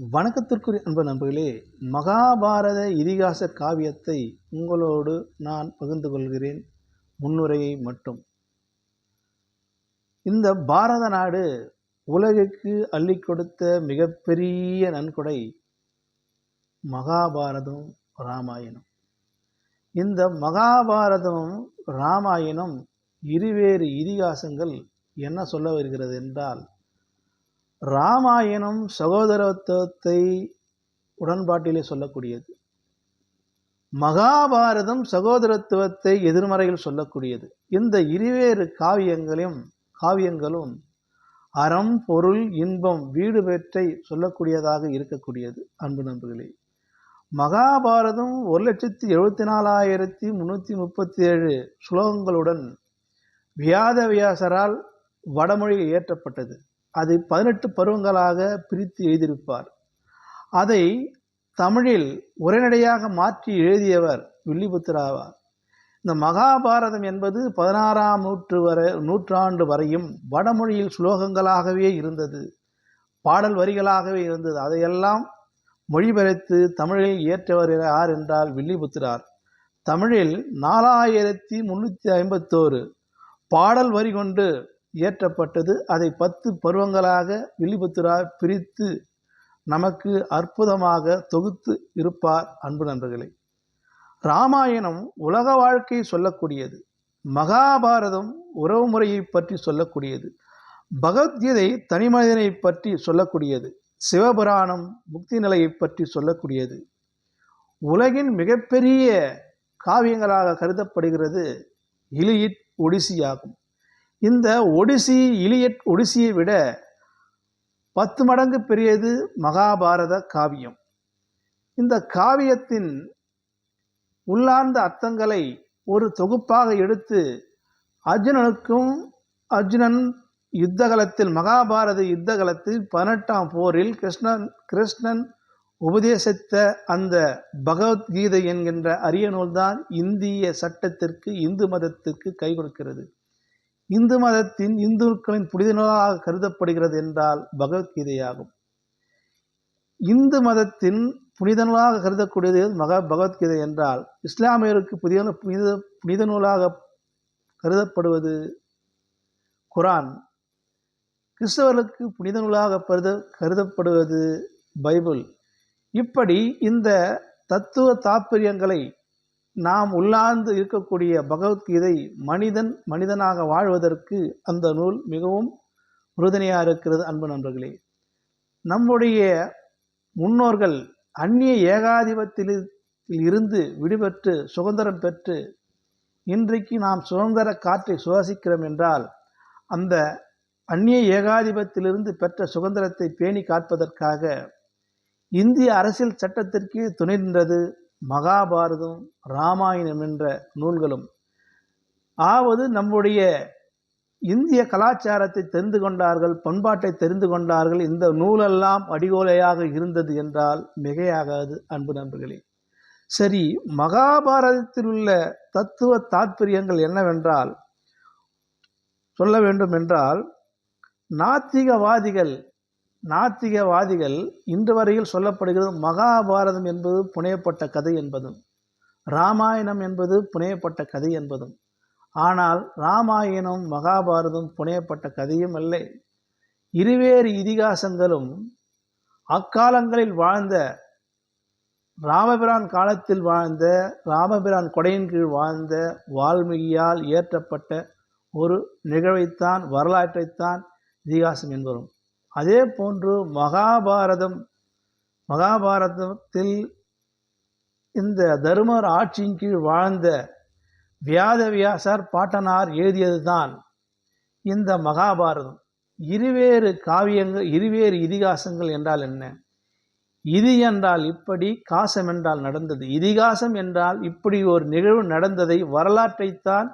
வணக்கத்திற்குரிய அன்பு நண்பர்களே மகாபாரத இதிகாச காவியத்தை உங்களோடு நான் பகிர்ந்து கொள்கிறேன். முன்னுரையை மட்டும். இந்த பாரத நாடு உலகுக்கு அள்ளி கொடுத்த மிகப்பெரிய நன்கொடை மகாபாரதம் ராமாயணம். இந்த மகாபாரதம் ராமாயணம் இருவேறு இதிகாசங்கள் என்ன சொல்ல வருகிறது என்றால் ராமாயணம் சகோதரத்துவத்தை உடன்பாட்டிலே சொல்லக்கூடியது. மகாபாரதம் சகோதரத்துவத்தை எதிர்மறையில் சொல்லக்கூடியது. இந்த இருவேறு காவியங்களையும் காவியங்களும் அறம் பொருள் இன்பம் வீடு பெற்றை சொல்லக்கூடியதாக இருக்கக்கூடியது அன்பு நண்பர்களே. மகாபாரதம் ஒரு லட்சத்தி எழுபத்தி நாலாயிரத்தி முந்நூற்றி முப்பத்தி ஏழு ஸ்லோகங்களுடன் வியாதவியாசரால் வடமொழியில் இயற்றப்பட்டது. அது பதினெட்டு பருவங்களாக பிரித்து எழுதியிருப்பார். அதை தமிழில் உரைநடையாக மாற்றி எழுதியவர் வில்லிபுத்திராவார் இந்த மகாபாரதம் என்பது பதினாறாம் நூற்று வரை நூற்றாண்டு வரையும் வடமொழியில் ஸ்லோகங்களாகவே இருந்தது. பாடல் வரிகளாகவே இருந்தது. அதையெல்லாம் மொழிபெயர்த்து தமிழில் இயற்றவர் யார் என்றால் வில்லிபுத்திரார் தமிழில் நாலாயிரத்தி முன்னூற்றி ஐம்பத்தோரு பாடல் வரி கொண்டு இயற்றப்பட்டது. அதை பத்து பருவங்களாக வில்லிபுத்திரா பிரித்து நமக்கு அற்புதமாக தொகுத்து இருப்பார் அன்பு நண்பர்களே. ராமாயணம் உலக வாழ்க்கை சொல்லக்கூடியது. மகாபாரதம் உறவு முறையை பற்றி சொல்லக்கூடியது. பகவத்கீதை தனிமனிதனை பற்றி சொல்லக்கூடியது. சிவபுராணம் முக்தி நிலையை பற்றி சொல்லக்கூடியது. உலகின் மிகப்பெரிய காவியங்களாக கருதப்படுகிறது. இலியிட் ஒடிசியாகும். இந்த ஒடிசி இலியட் ஒடிசியை விட பத்து மடங்கு பெரியது மகாபாரத காவியம். இந்த காவியத்தின் உள்ளார்ந்த அர்த்தங்களை ஒரு தொகுப்பாக எடுத்து அர்ஜுனனுக்கும் அர்ஜுனன் யுத்தகலத்தில் மகாபாரத யுத்தகலத்தில் பதினெட்டாம் போரில் கிருஷ்ணன் கிருஷ்ணன் உபதேசித்த அந்த பகவத்கீதை என்கின்ற அரிய நூல்தான் இந்திய சட்டத்திற்கு இந்து மதத்திற்கு கை கொடுக்கிறது. இந்து மதத்தின் இந்துக்களின் புனித நூலாக கருதப்படுகிறது என்றால் பகவத்கீதையாகும். இந்து மதத்தின் புனித நூலாக கருதக்கூடியது மக பகவத்கீதை என்றால் இஸ்லாமியருக்கு புதிய புனித புனித நூலாக கருதப்படுவது குரான். கிறிஸ்தவர்களுக்கு புனித நூலாக கருத கருதப்படுவது பைபிள். இப்படி இந்த தத்துவ தாற்பயங்களை நாம் உள்ளார்ந்து இருக்கக்கூடிய பகவத்கீதை மனிதன் மனிதனாக வாழ்வதற்கு அந்த நூல் மிகவும் உறுதுணையாக இருக்கிறது அன்பு நண்பர்களே. நம்முடைய முன்னோர்கள் அந்நிய ஏகாதிபத்தில் இருந்து விடுபட்டு சுதந்திரம் பெற்று இன்றைக்கு நாம் சுதந்திர காற்றை சுவாசிக்கிறோம் என்றால் அந்த அந்நிய ஏகாதிபத்திலிருந்து பெற்ற சுதந்திரத்தை பேணி காப்பதற்காக இந்திய அரசியல் சட்டத்திற்கு துணை நின்றது மகாபாரதம் ராமாயணம் என்ற நூல்களும். ஆவது நம்முடைய இந்திய கலாச்சாரத்தை தெரிந்து கொண்டார்கள் பண்பாட்டை தெரிந்து கொண்டார்கள். இந்த நூலெல்லாம் அடிகோலையாக இருந்தது என்றால் மிகையாகாது அன்பு நண்பர்களே. சரி மகாபாரதத்தில் உள்ள தத்துவ தாற்பயங்கள் என்னவென்றால் சொல்ல வேண்டும் என்றால் நாத்திகவாதிகள் நாத்திகவாதிகள் இன்று வரையில் சொல்லப்படுகிறது மகாபாரதம் என்பது புனையப்பட்ட கதை என்பதும் ராமாயணம் என்பது புனையப்பட்ட கதை என்பதும். ஆனால் ராமாயணம் மகாபாரதம் புனையப்பட்ட கதையும் இல்லை. இருவேறு இதிகாசங்களும் அக்காலங்களில் வாழ்ந்த ராமபிரான் காலத்தில் வாழ்ந்த ராமபிரான் கொடையின் கீழ் வாழ்ந்த வால்மீகியால் இயற்றப்பட்ட ஒரு நிகழ்வைத்தான் வரலாற்றைத்தான் இதிகாசம் என்பதும். அதே போன்று மகாபாரதம் மகாபாரதத்தில் இந்த தருமர் ஆட்சியின் கீழ் வாழ்ந்த வியாதவியாசர் பாட்டனார் எழுதியதுதான் இந்த மகாபாரதம். இருவேறு காவியங்கள் இருவேறு இதிகாசங்கள் என்றால் என்ன? இது என்றால் இப்படி காசம் என்றால் நடந்தது. இதிகாசம் என்றால் இப்படி ஒரு நிகழ்வு நடந்ததை வரலாற்றைத்தான்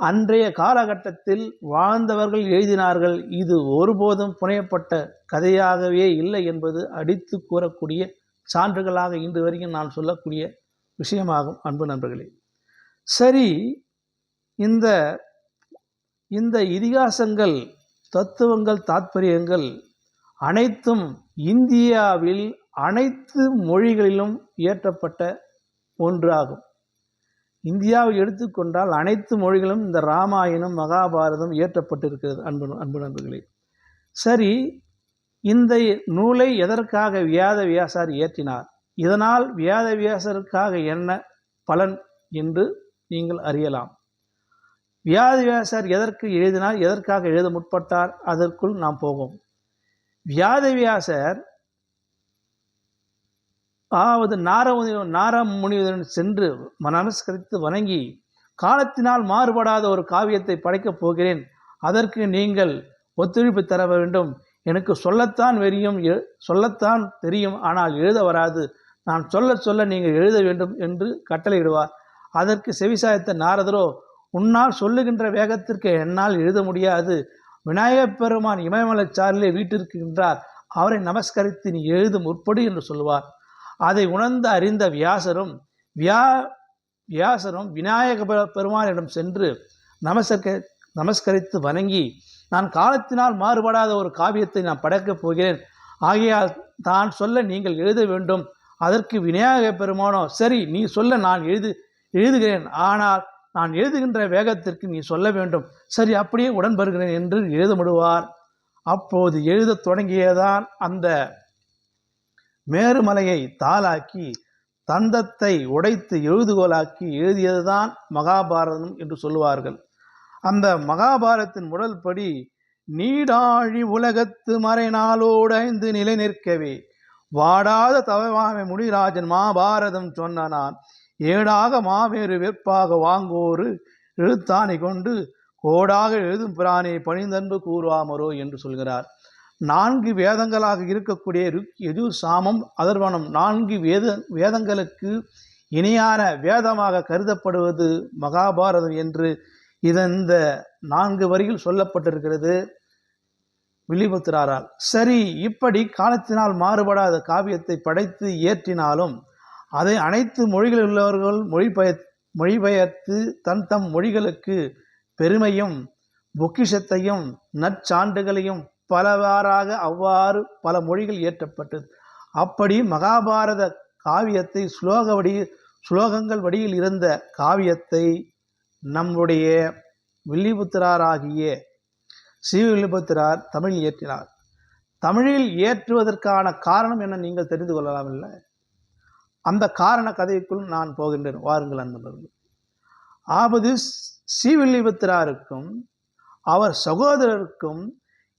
அன்றைய காலகட்டத்தில் வாழ்ந்தவர்கள் எழுதினார்கள் இது ஒருபோதும் புனையப்பட்ட கதையாகவே இல்லை என்பது அடித்து கூறக்கூடிய சான்றுகளாக இன்று வரைக்கும் நான் சொல்லக்கூடிய விஷயமாகும் அன்பு நண்பர்களே. சரி இந்த இந்த இதிகாசங்கள் தத்துவங்கள் தாத்பரியங்கள் அனைத்தும் இந்தியாவில் அனைத்து மொழிகளிலும் இயற்றப்பட்ட ஒன்றாகும். இந்தியாவில் எடுத்துக்கொண்டால் அனைத்து மொழிகளும் இந்த ராமாயணம் மகாபாரதம் இயற்றப்பட்டிருக்கிறது. அன்பு அன்பு நண்பர்களே. சரி இந்த நூலை எதற்காக வியாத வியாசார் இயற்றினார்? இதனால் வியாத வியாசருக்காக என்ன பலன் என்று நீங்கள் அறியலாம். வியாத வியாசார் எதற்கு எழுதினார்? எதற்காக எழுத முற்பட்டார்? அதற்குள் நாம் போவோம். வியாத வியாசர் அதாவது நாரமுனி நாரமுனிவருடன் சென்று நமஸ்கரித்து வணங்கி காலத்தினால் மாறுபடாத ஒரு காவியத்தை படைக்கப் போகிறேன். அதற்கு நீங்கள் ஒத்துழைப்பு தர வேண்டும். எனக்கு சொல்லத்தான் வெறியும் எ- சொல்லத்தான் தெரியும். ஆனால் எழுத வராது. நான் சொல்ல சொல்ல நீங்கள் எழுத வேண்டும் என்று கட்டளையிடுவார். அதற்கு செவிசாயத்த நாரதரோ உன்னால் சொல்லுகின்ற வேகத்திற்கு என்னால் எழுத முடியாது. விநாயகப் பெருமான் இமயமலை சாரிலே வீட்டிருக்கின்றார். அவரை நமஸ்கரித்து நீ எழுதும் முற்படு என்று சொல்லுவார். அதை உணர்ந்து அறிந்த வியாசரும் வியா வியாசரும் விநாயக பெருமானிடம் சென்று நமஸ்க நமஸ்கரித்து வணங்கி நான் காலத்தினால் மாறுபடாத ஒரு காவியத்தை நான் படைக்கப் போகிறேன். ஆகையால் தான் சொல்ல நீங்கள் எழுத வேண்டும். அதற்கு விநாயக பெருமானோ சரி நீ சொல்ல நான் எழுது எழுதுகிறேன். ஆனால் நான் எழுதுகின்ற வேகத்திற்கு நீ சொல்ல வேண்டும். சரி அப்படியே உடன் வருகிறேன் என்று எழுத முடுவார் அப்போது எழுதத் தொடங்கியதான் அந்த மேருமலையை தாளாக்கி தந்தத்தை உடைத்து எழுதுகோலாக்கி எழுதியதுதான் மகாபாரதம் என்று சொல்லுவார்கள். அந்த மகாபாரதத்தின் முதல் படி நீடாழி உலகத்து மறைநாளோடைந்து நிலை நிற்கவே வாடாத தவமாமை முடிராஜன் மாபாரதம் சொன்னான் ஏடாக மாவேறு வெற்பாக வாங்கோரு எழுத்தானை கொண்டு கோடாக எழுதும் பிரானை பணிந்தன்பு கூறுவாமரோ என்று சொல்கிறார். நான்கு வேதங்களாக இருக்கக்கூடிய ருக் எது சாமம் அதர்வனம் நான்கு வேத வேதங்களுக்கு இணையான வேதமாக கருதப்படுவது மகாபாரதம் என்று இதன் இந்த நான்கு வரியில் சொல்லப்பட்டிருக்கிறது. வில்லிபுத்திராரால் சரி இப்படி காலத்தினால் மாறுபடாத காவியத்தை படைத்து இயற்றினாலும் அதை அனைத்து மொழிகளில் உள்ளவர்கள் மொழிபெய மொழிபெயர்த்து தன் தம் மொழிகளுக்கு பெருமையும் பொக்கிஷத்தையும் நற்சான்றுகளையும் பலவாறாக அவ்வாறு பல மொழிகள் இயற்றப்பட்டது. அப்படி மகாபாரத காவியத்தை ஸ்லோக வடி ஸ்லோகங்கள் வடியில் இருந்த காவியத்தை நம்முடைய வில்லிபுத்திராராகிய ஸ்ரீவில்லிபுத்திரார் தமிழில் இயற்றினார். தமிழில் இயற்றுவதற்கான காரணம் என்ன நீங்கள் தெரிந்து கொள்ளலாம் இல்லை? அந்த காரண கதைக்குள் நான் போகின்றேன். வாருங்கள் அன்பர்கள் ஆபது ஸ்ரீவில்லிபுத்திராருக்கும் அவர் சகோதரருக்கும்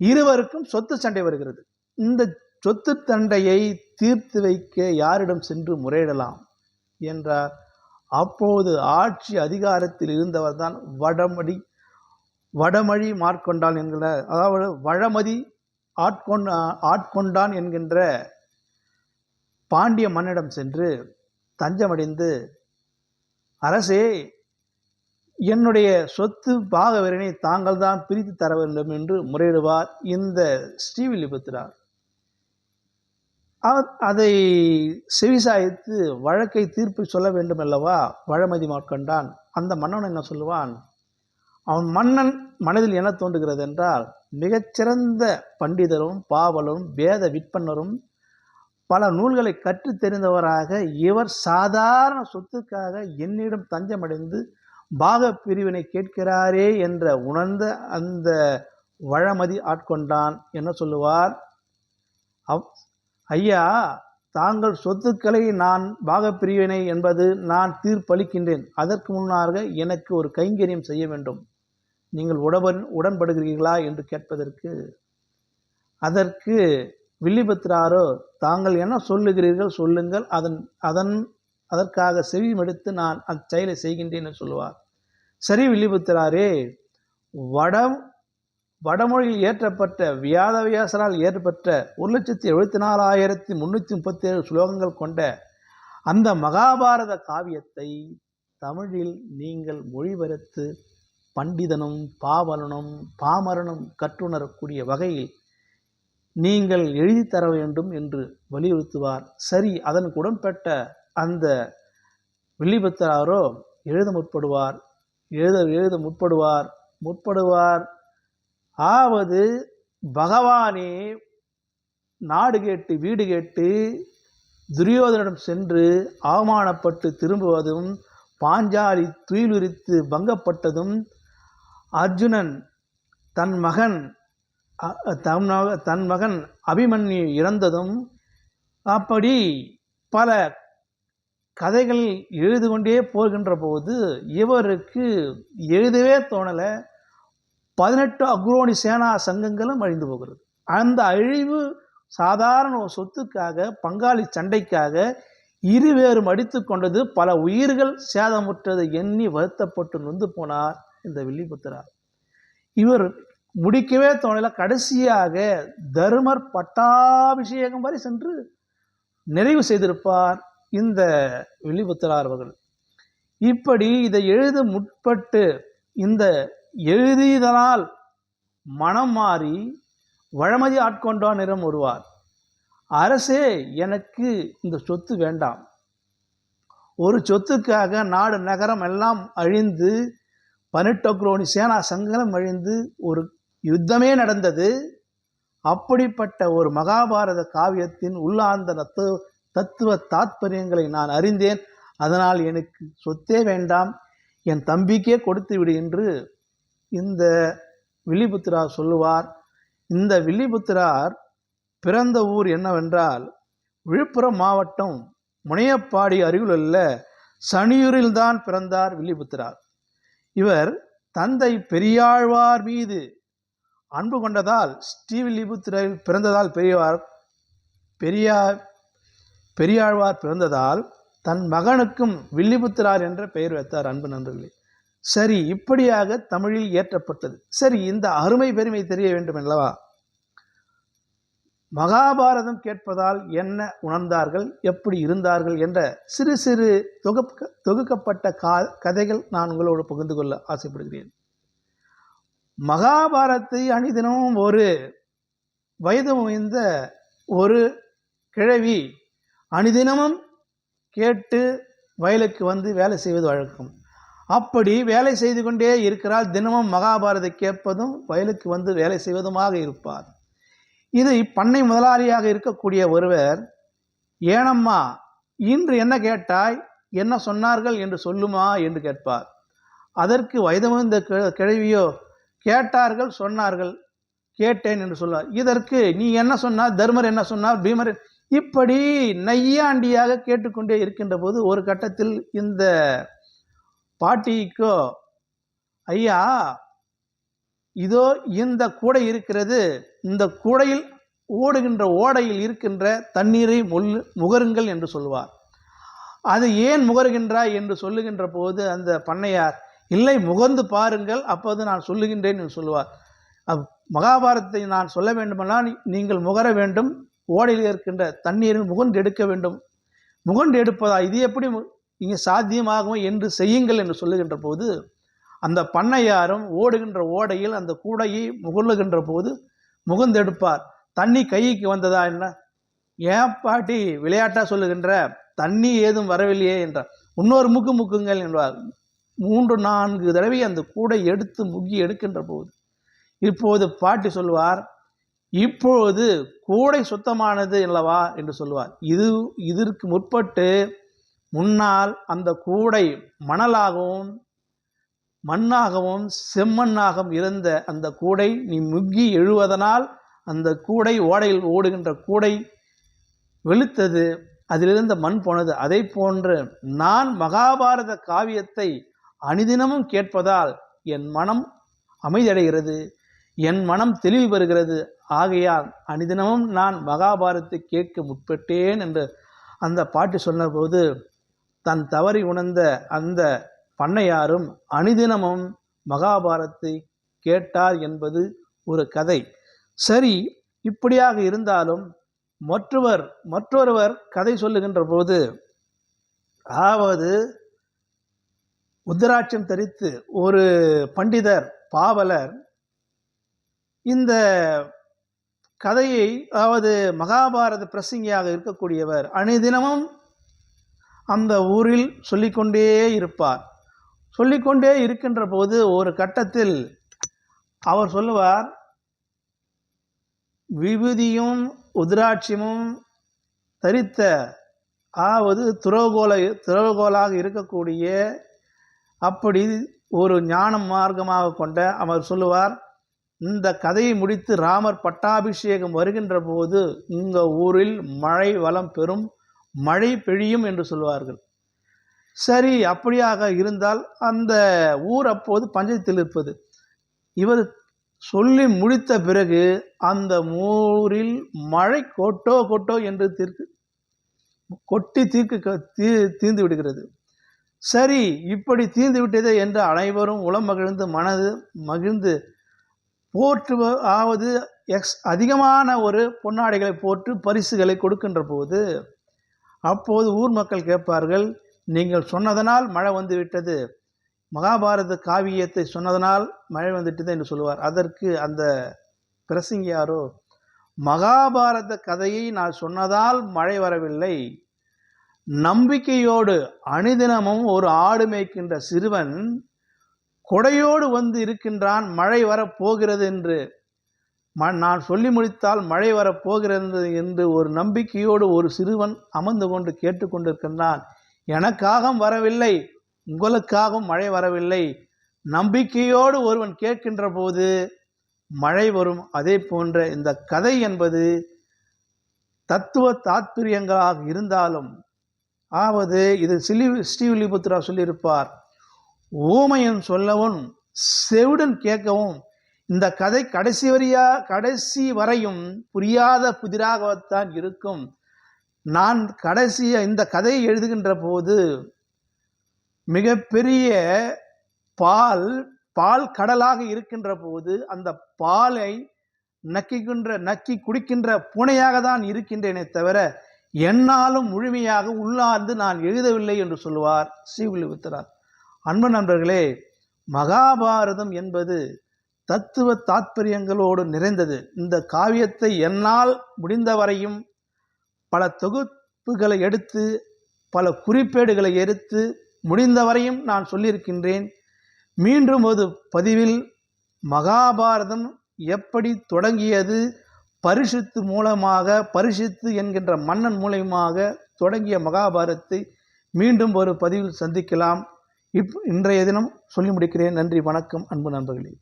இருவருக்கும் சொத்து சண்டை வருகிறது. இந்த சொத்து சண்டையை தீர்த்து வைக்க யாரிடம் சென்று முறையிடலாம்? என்றார். அப்போது ஆட்சி அதிகாரத்தில் இருந்தவர் தான் வடமடி வடமழி மாட்கொண்டான் என்கிற அதாவது வழமதி ஆட்கொண் ஆட்கொண்டான் என்கின்ற பாண்டிய மன்னிடம் சென்று தஞ்சமடைந்து அரசே என்னுடைய சொத்து பாகவரனை தாங்கள் தான் பிரித்து தர வேண்டும் என்று முறையிடுவார் இந்த ஸ்ரீவில்லிபுத்திரார். அதை செவிசாய்த்து வழக்கை தீர்ப்பு சொல்ல வேண்டும் அல்லவா வழமதி மாட்கொண்டான் அந்த மன்னன் என்ன சொல்லுவான்? அவன் மன்னன் மனதில் என்ன தோன்றுகிறது என்றால் மிகச்சிறந்த பண்டிதரும் பாவலரும் வேத விற்பனரும் பல நூல்களை கற்று தெரிந்தவராக இவர் சாதாரண சொத்துக்காக என்னிடம் தஞ்சமடைந்து பாக பிரிவினை கேட்கிறாரே என்ற உணர்ந்த அந்த வழமதி ஆட்கொண்டான் என்ன சொல்லுவார்? அவ் ஐயா தாங்கள் சொத்துக்களை நான் பாகப்பிரிவினை என்பது நான் தீர்ப்பளிக்கின்றேன். அதற்கு முன்னாக எனக்கு ஒரு கைங்கரியம் செய்ய வேண்டும். நீங்கள் உடபன் உடன்படுகிறீர்களா என்று கேட்பதற்கு. அதற்கு வில்லிபத்ராரோ தாங்கள் என்ன சொல்லுகிறீர்கள் சொல்லுங்கள். அதன் அதன் அதற்காக செவிமடுத்து நான் அச்செயலை செய்கின்றேன் என்று சொல்லுவார். சரி வில்லிபுத்திராரே வடம் வடமொழியில் ஏற்றப்பட்ட வியாத வியாசரால் ஏற்பட்ட ஒரு லட்சத்தி எழுபத்தி நாலாயிரத்தி முன்னூற்றி முப்பத்தி ஏழு ஸ்லோகங்கள் கொண்ட அந்த மகாபாரத காவியத்தை தமிழில் நீங்கள் மொழிபெயர்த்து பண்டிதனும் பாவலனும் பாமரனும் கற்றுணரக்கூடிய வகையில் நீங்கள் எழுதி தர வேண்டும் என்று வலியுறுத்துவார். சரி அதற்கு உடன்பட்ட அந்த வில்லிபுத்தராரோ எழுத முற்படுவார் எழுத எழுத முற்படுவார் முற்படுவார். ஆவது பகவானே நாடு கேட்டு வீடு கேட்டு துரியோதனிடம் சென்று அவமானப்பட்டு திரும்புவதும் பாஞ்சாலி துயிலுரித்து பங்கப்பட்டதும் அர்ஜுனன் தன் மகன் தன் மக- தன் மகன் அபிமன்யு இறந்ததும் அப்படி பல கதைகள் எழுது கொண்டே போகின்ற போது இவருக்கு எழுதவே தோணலை. பதினெட்டு அக்ரோணி சேனா சங்கங்களும் அழிந்து போகிறது. அந்த அழிவு சாதாரண ஒரு சொத்துக்காக பங்காளி சண்டைக்காக இருவேறும் அடித்து கொண்டது பல உயிர்கள் சேதமுற்றதை எண்ணி வருத்தப்பட்டு நொந்து போனார் இந்த வில்லிபுத்திரார். இவர் முடிக்கவே தோணல. கடைசியாக தருமர் பட்டாபிஷேகம் வரை சென்று நிறைவு செய்திருப்பார். இந்த வெள்ளிபுத்திரார் அவர்கள் இப்படி இதை எழுத முற்பட்டு இந்த எழுதியதனால் மனம் மாறி வழமதி ஆட்கொண்டானிடம் வருவார் அரசே எனக்கு இந்த சொத்து வேண்டாம். ஒரு சொத்துக்காக நாடு நகரம் எல்லாம் அழிந்து பனிட்டக்ரோனி சேனா சங்கரம் அழிந்து ஒரு யுத்தமே நடந்தது. அப்படிப்பட்ட ஒரு மகாபாரத காவியத்தின் உள்ளார்ந்த தத்துவ தத்துவ தாத்பரியங்களை நான் அறிந்தேன். அதனால் எனக்கு சொத்தே வேண்டாம். என் தம்பிக்கே கொடுத்து விடு என்று இந்த வில்லிபுத்திரார் சொல்லுவார். இந்த வில்லிபுத்திரார் பிறந்த ஊர் என்னவென்றால் விழுப்புரம் மாவட்டம் முனையப்பாடி அருகிலுள்ள சனியூரில்தான் பிறந்தார் வில்லிபுத்திரார். இவர் தந்தை பெரியாழ்வார் மீது அன்பு கொண்டதால் ஸ்ரீவில்லிபுத்திரில் பிறந்ததால் பெரியவார் பெரியார் பெரியாழ்வார் பிறந்ததால் தன் மகனுக்கும் வில்லிபுத்திரார் என்ற பெயர் வைத்தார் அன்பு நண்பர்களே. சரி இப்படியாக தமிழில் ஏற்றப்பட்டது சரி இந்த அருமை பெருமை தெரிய வேண்டும் அல்லவா? மகாபாரதம் கேட்பதால் என்ன உணர்ந்தார்கள் எப்படி இருந்தார்கள் என்ற சிறு சிறு தொகுக்க தொகுக்கப்பட்ட கா கதைகள் நான் உங்களோடு பகிர்ந்து கொள்ள ஆசைப்படுகிறேன். மகாபாரத்தை அணிதினமும் ஒரு வயது முயந்த ஒரு கிழவி அனுதினமும் கேட்டு வயலுக்கு வந்து வேலை செய்வது வழக்கம். அப்படி வேலை செய்து கொண்டே இருக்கிறால் தினமும் மகாபாரதை கேட்பதும் வயலுக்கு வந்து வேலை செய்வதுமாக இருப்பார். இது பண்ணை முதலாளியாக இருக்கக்கூடிய ஒருவர் ஏனம்மா இன்று என்ன கேட்டாய்? என்ன சொன்னார்கள் என்று சொல்லுமா? என்று கேட்பார். அதற்கு வயதுமிழ்ந்த கிழவியோ கேட்டார்கள் சொன்னார்கள் கேட்டேன் என்று சொல்வார். இதற்கு நீ என்ன சொன்னார் தர்மர் என்ன சொன்னார்? பீமர் இப்படி நையாண்டியாக கேட்டுக்கொண்டே இருக்கின்ற போது ஒரு கட்டத்தில் இந்த பாட்டிக்கோ ஐயா இதோ இந்த கூடை இருக்கிறது. இந்த கூடையில் ஓடுகின்ற ஓடையில் இருக்கின்ற தண்ணீரை முல் முகருங்கள் என்று சொல்லுவார். அது ஏன் முகருகின்றாய்? என்று சொல்லுகின்ற போது அந்த பண்ணையார் இல்லை முகர்ந்து பாருங்கள். அப்போது நான் சொல்லுகின்றேன் என்று சொல்லுவார். அப்- மகாபாரதத்தை நான் சொல்ல வேண்டுமென்றால் நீங்கள் முகர வேண்டும். ஓடையில் இருக்கின்ற தண்ணீரில் முகந்து எடுக்க வேண்டும். முகண்டு எடுப்பதா இது எப்படி இங்கே சாத்தியமாகும் என்று செய்யுங்கள் என்று சொல்லுகின்ற போது அந்த பண்ணையாரும் ஓடுகின்ற ஓடையில் அந்த கூடையை முகழுகின்ற போது முகந்தெடுப்பார் தண்ணி கைக்கு வந்ததா என்ன? ஏன் பாட்டி விளையாட்டாக சொல்லுகின்ற தண்ணி ஏதும் வரவில்லையே என்றார். இன்னொரு முக்கு முக்குங்கள் என்றார் மூன்று நான்கு தடவை அந்த கூடை எடுத்து முக்கி எடுக்கின்ற போது இப்போது பாட்டி சொல்லுவார் இப்பொழுது கூடை சுத்தமானது அல்லவா என்று சொல்லுவார். இது இதற்கு முற்பட்டு முன்னால் அந்த கூடை மணலாகவும் மண்ணாகவும் செம்மண்ணாகவும் இருந்த அந்த கூடை நீ முக்கி எழுவதனால் அந்த கூடை ஓடையில் ஓடுகின்ற கூடை வெளுத்தது அதிலிருந்த மண் போனது. அதை போன்று நான் மகாபாரத காவியத்தை அனுதினமும் கேட்பதால் என் மனம் அமைதியடைகிறது. என் மனம் தெளிவு பெறுகிறது ஆகையால் அனிதினமும் நான் மகாபாரத்தை கேட்க முற்பட்டேன் என்று அந்த பாட்டு சொன்னபோது தன் தவறி உணர்ந்த அந்த பண்ணையாரும் அனிதினமும் மகாபாரத்தை கேட்டார் என்பது ஒரு கதை. சரி இப்படியாக இருந்தாலும் மற்றவர் மற்றொருவர் கதை சொல்லுகின்ற போது அதாவது உத்தராட்சம் தரித்து ஒரு பண்டிதர் பாவலர் இந்த கதையை அதாவது மகாபாரத பிரசங்கியாக இருக்கக்கூடியவர் அனுதினமும் அந்த ஊரில் சொல்லிக்கொண்டே இருப்பார். சொல்லிக்கொண்டே இருக்கின்ற போது ஒரு கட்டத்தில் அவர் சொல்லுவார் விபூதியும் உதிராட்சியமும் தரித்த அதாவது துறவுகோல துறவுகோலாக இருக்கக்கூடிய அப்படி ஒரு ஞான மார்க்கமாக கொண்ட அவர் சொல்லுவார் இந்த கதையை முடித்து ராமர் பட்டாபிஷேகம் வருகின்ற போது உங்கள் ஊரில் மழை வளம் பெறும் மழை பெழியும் என்று சொல்வார்கள். சரி அப்படியாக இருந்தால் அந்த ஊர் அப்போது பஞ்சத்தில் இருப்பது. இவர் சொல்லி முடித்த பிறகு அந்த ஊரில் மழை கொட்டோ கொட்டோ என்று தீர்க்கு கொட்டி தீர்க்கு தீ தீர்ந்து விடுகிறது. சரி இப்படி தீர்ந்து விட்டதே என்று அனைவரும் உளம் மகிழ்ந்து மனது மகிழ்ந்து போற்று ஆவது எக்ஸ் அதிகமான ஒரு பொன்னாடைகளை போட்டு பரிசுகளை கொடுக்கின்ற போது அப்போது ஊர் மக்கள் கேட்பார்கள் நீங்கள் சொன்னதனால் மழை வந்துவிட்டது. மகாபாரத காவியத்தை சொன்னதனால் மழை வந்துவிட்டது என்று சொல்லுவார். அதற்கு அந்த பிரசங்கியாரோ மகாபாரத கதையை நான் சொன்னதால் மழை வரவில்லை. நம்பிக்கையோடு அணிதினமும் ஒரு ஆடு மேய்க்கின்ற சிறுவன் கொடையோடு வந்து இருக்கின்றான் மழை வரப்போகிறது என்று. ம நான் சொல்லி முடித்தால் மழை வரப் போகிறது என்று ஒரு நம்பிக்கையோடு ஒரு சிறுவன் அமர்ந்து கொண்டு கேட்டுக்கொண்டிருக்கின்றான் எனக்காக வரவில்லை உங்களுக்காகவும் மழை வரவில்லை. நம்பிக்கையோடு ஒருவன் கேட்கின்ற போது மழை வரும். அதே போன்ற இந்த கதை என்பது தத்துவ தாத்பரியங்களாக இருந்தாலும் ஆவது இது சிலி ஸ்ரீவில்லிபுத்ரா சொல்லியிருப்பார் ஊமையன் சொல்லவும் செவிடன் கேட்கவும் இந்த கதை கடைசி வரியா கடைசி வரையும் புரியாத புதிராகத்தான் இருக்கும். நான் கடைசி இந்த கதையை எழுதுகின்ற போது மிகப்பெரிய பால் பால் கடலாக இருக்கின்ற போது அந்த பாலை நக்கிக்கின்ற நக்கி குடிக்கின்ற பூனையாக தான் இருக்கின்றேனே தவிர என்னாலும் முழுமையாக உள்ளார்ந்து நான் எழுதவில்லை என்று சொல்லுவார் ஸ்ரீவில்லிபுத்தரார் அன்பு நண்பர்களே மகாபாரதம் என்பது தத்துவ தாத்பரியங்களோடு நிறைந்தது. இந்த காவியத்தை என்னால் முடிந்தவரையும் பல தொகுப்புகளை எடுத்து பல குறிப்பேடுகளை எடுத்து முடிந்தவரையும் நான் சொல்லியிருக்கின்றேன். மீண்டும் ஒரு பதிவில் மகாபாரதம் எப்படி தொடங்கியது பரிசுத்து மூலமாக பரிசுத்து என்கின்ற மன்னன் மூலயமாக தொடங்கிய மகாபாரத்தை மீண்டும் ஒரு பதிவில் சந்திக்கலாம். இப் இன்றைய தினம் சொல்லி முடிக்கிறேன். நன்றி வணக்கம் அன்பு நண்பர்களே.